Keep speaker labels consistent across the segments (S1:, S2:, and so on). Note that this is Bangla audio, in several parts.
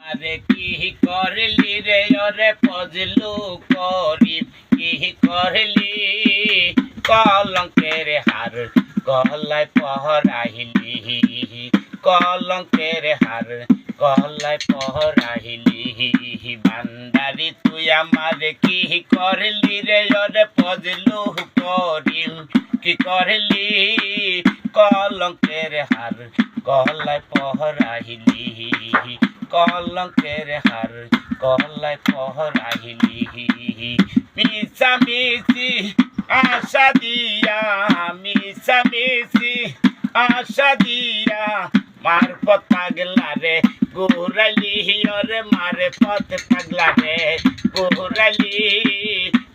S1: আরে কি করলি রে? ওরে পজলু করি। কি করলি? কলঙ্কের হার গলায় পহরাইলি কলঙ্কের হার গলায় পহরাইলি বান্দারি, তুই আমার কি করলি রে? ওরে পজলু করি। কি করলি? কলঙ্কের হার গলায় পহরাইলি কলঙ্কের হার গলায় পহরাইলি মিশা মিশি আশা দিয়া মিশা মিশি আশা দিয়া। মার পথ পাগলা রে গোরালি ওরে মারে পথ পাগলা রে গোরালি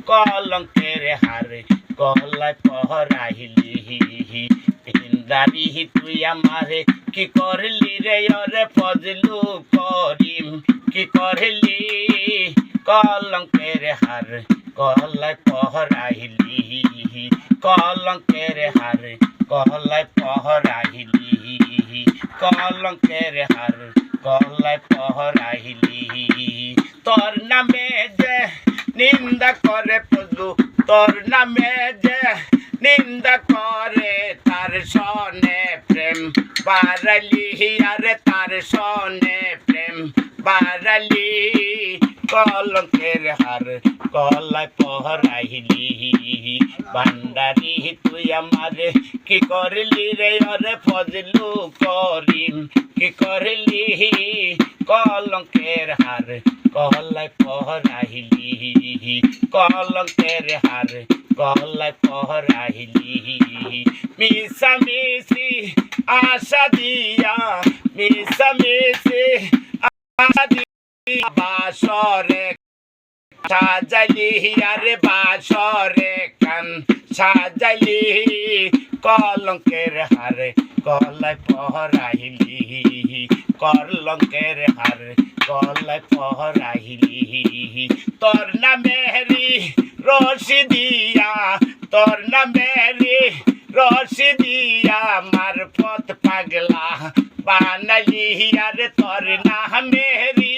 S1: কলঙ্কের হার গলায় পহরাইলি ইন্দারি তুই আমারে কি করলি রে? ওরে ফজলু করিম, কি করলি? কলঙ্কের হার গলায় পহরাইলি, কলঙ্কের হার গলায় পহরাইলি, কলঙ্কের হার গলায় পহরাইলি। তোর নামে যে নিন্দা করে পজলু তোর নামে যে নিন্দা বারালি কলঙ্কের হার গলায় পহরাইলি। ভান্ডারি, তুই আমারে, কি করলি রে? অরে ফজলু করিম, কি করলি? কলঙ্কের হার গলায় পহরাইলি। কলঙ্কের হার গলায় পহরাইলি। মিশা মিশি আশা দিয়া মিশা মিশি বাসরে সাজাইলি আরে বাসরে কান সাজাইলি কলঙ্কের হারে গলায় পহরাইলি, কলঙ্কের হারে গলায় পহরাইলি। তোর নামেরি রশি দিয়া, তোর নামেরি রশি দিয়া মার পথ পাগলা বানালি আরে তোর নামেরি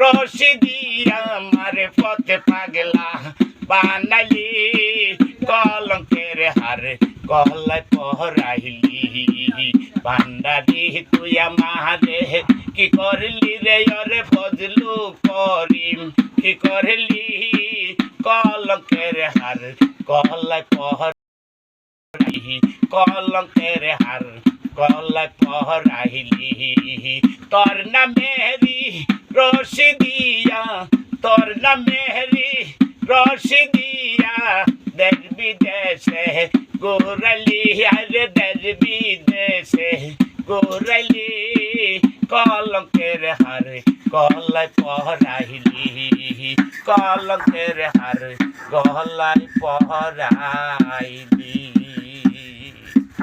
S1: রশি দিয়া মার পথ পাগলা। বানালি কলঙ্কের হার, গলায় পহরাইলি। ভান্ডারি তুই আমারে, কি করলি রে অরে ফজলু করিম? কি করলি কলঙ্কের হার, গলায় পহর কলঙ্কের হার গলায় পহরাইলি। তোর নামেরি রশি দিয়া, তোর নামেরি রশি দিয়া। দেশ বিদেশে গোরালি, আরে দেশ বিদেশে গোরালি, কলঙ্কের হার গলায় পহরাইলি। কলঙ্কের হার গলায় পহরাইলি।